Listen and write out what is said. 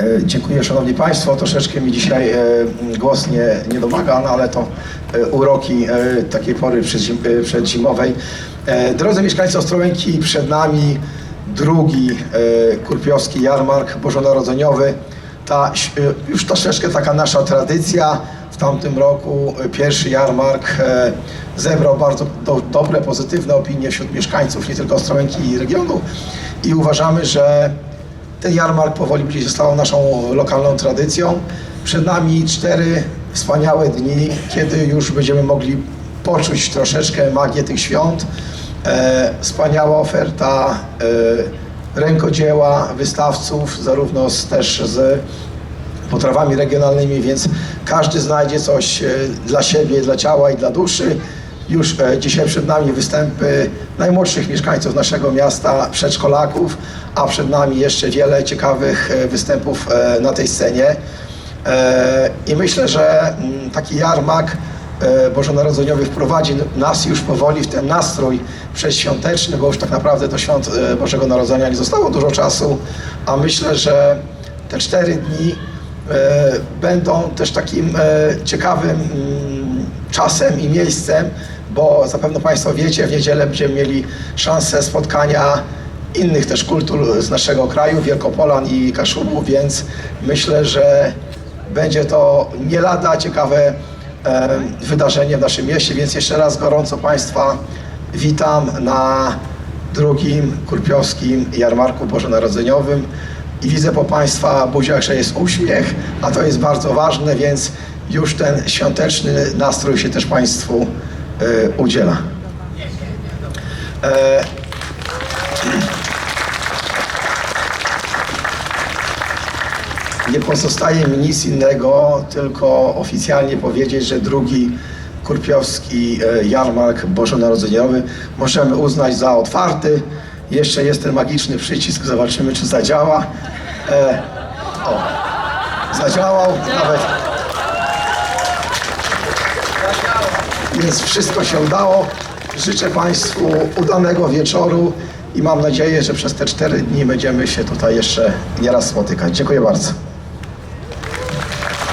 E, Dziękuję Szanowni Państwo. Troszeczkę mi dzisiaj e, głos nie, nie domaga, no ale to e, uroki takiej pory przedzim, przedzimowej. Drodzy mieszkańcy Ostrołęki, przed nami drugi Kurpiowski Jarmark Bożonarodzeniowy. Ta, już troszeczkę taka nasza tradycja. W tamtym roku pierwszy jarmark zebrał bardzo do, dobre, pozytywne opinie wśród mieszkańców nie tylko Ostrołęki i regionu i uważamy, że ten jarmark powoli się stał naszą lokalną tradycją. Przed nami cztery wspaniałe dni, kiedy już będziemy mogli poczuć troszeczkę magię tych świąt. E, wspaniała oferta e, rękodzieła wystawców, zarówno z, też z potrawami regionalnymi, więc każdy znajdzie coś e, dla siebie, dla ciała i dla duszy. Już e, dzisiaj przed nami występy najmłodszych mieszkańców naszego miasta, przedszkolaków, a przed nami jeszcze wiele ciekawych e, występów e, na tej scenie. I myślę, że mm, taki jarmark e, bożonarodzeniowy wprowadzi nas już powoli w ten nastrój przedświąteczny, bo już tak naprawdę do świąt Bożego Narodzenia nie zostało dużo czasu, a myślę, że te cztery dni będą też takim ciekawym mm, czasem i miejscem, bo zapewne Państwo wiecie, w niedzielę będziemy mieli szansę spotkania innych też kultur z naszego kraju, Wielkopolan i Kaszubu, więc myślę, że będzie to nie lada ciekawe wydarzenie w naszym mieście, więc jeszcze raz gorąco Państwa witam na drugim Kurpiowskim Jarmarku Bożonarodzeniowym i widzę po Państwa buziach, że jest uśmiech, a to jest bardzo ważne, więc już ten świąteczny nastrój się też Państwu e, udziela. E, Nie pozostaje mi nic innego, tylko oficjalnie powiedzieć, że drugi Kurpiowski e, Jarmark Bożonarodzeniowy możemy uznać za otwarty. Jeszcze jest ten magiczny przycisk, zobaczymy czy zadziała. O, zadziałał nawet. Więc wszystko się udało. Życzę Państwu udanego wieczoru i mam nadzieję, że przez te cztery dni będziemy się tutaj jeszcze nieraz spotykać. Dziękuję bardzo.